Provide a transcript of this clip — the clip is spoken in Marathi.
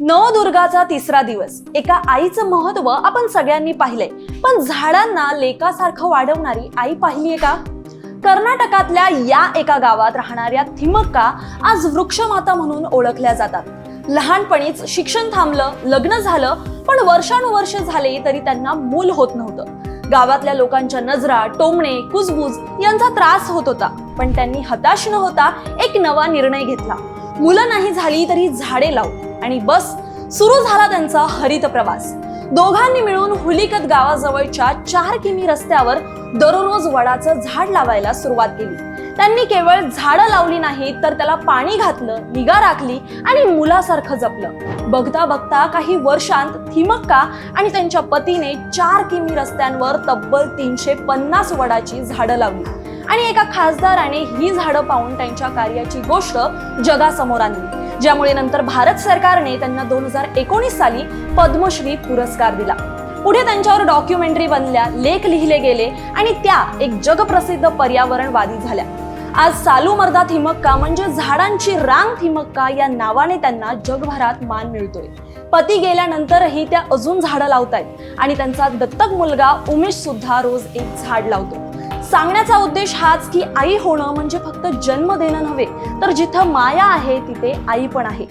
नवदुर्गाचा तिसरा दिवस. एका आईचं महत्त्व आपण सगळ्यांनी पाहिलंय. पण झाडांना लेकासारखं वाढवणारी आई पाहिलीये का? कर्नाटकातल्या या एका गावात राहणाऱ्या थिमक्का आज वृक्षमाता म्हणून ओळखल्या जातात. लहानपणीच शिक्षण थांबलं लग्न झालं पण वर्षानुवर्ष झाले तरी त्यांना मूल होत नव्हतं. गावातल्या लोकांच्या नजरा टोमणे कुजबूज यांचा त्रास होत होता. पण त्यांनी हताश न होता एक नवा निर्णय घेतला. मुलं नाही झाली तरी झाडे लावू. आणि बस सुरू झाला त्यांचा हरित प्रवास. दोघांनी मिळून हुलिकत गावाजवळच्या चार किमी रस्त्यावर दररोज वडाचं झाड लावायला सुरुवात केली. त्यांनी केवळ झाडं लावली नाही तर त्याला पाणी घातलं निगा राखली आणि मुलासारखं जपलं. बघता बघता काही वर्षांत थिमक्का आणि त्यांच्या पतीने चार किमी रस्त्यांवर तब्बल तीनशे पन्नास वडाची झाडं लावली. आणि एका खासदाराने ही झाडं पाहून त्यांच्या कार्याची गोष्ट जगासमोर आणली. ज्यामुळे नंतर भारत सरकारने त्यांना दोन हजार एकोणीस साली पद्मश्री पुरस्कार दिला. पुढे त्यांच्यावर डॉक्युमेंटरी बनल्या लेख लिहिले गेले आणि त्या एक जगप्रसिद्ध पर्यावरणवादी झाल्या. आज सालू मर्दा थिमक्का म्हणजे झाडांची रांग थिमक्का या नावाने त्यांना जगभरात मान मिळतोय. पती गेल्यानंतरही त्या अजून झाडं लावतायत आणि त्यांचा दत्तक मुलगा उमेश सुद्धा रोज एक झाड लावतो. सांगण्याचा उद्देश हाच की आई होणं म्हणजे फक्त जन्म देणं नव्हे तर जिथं माया आहे तिथे आई पण आहे.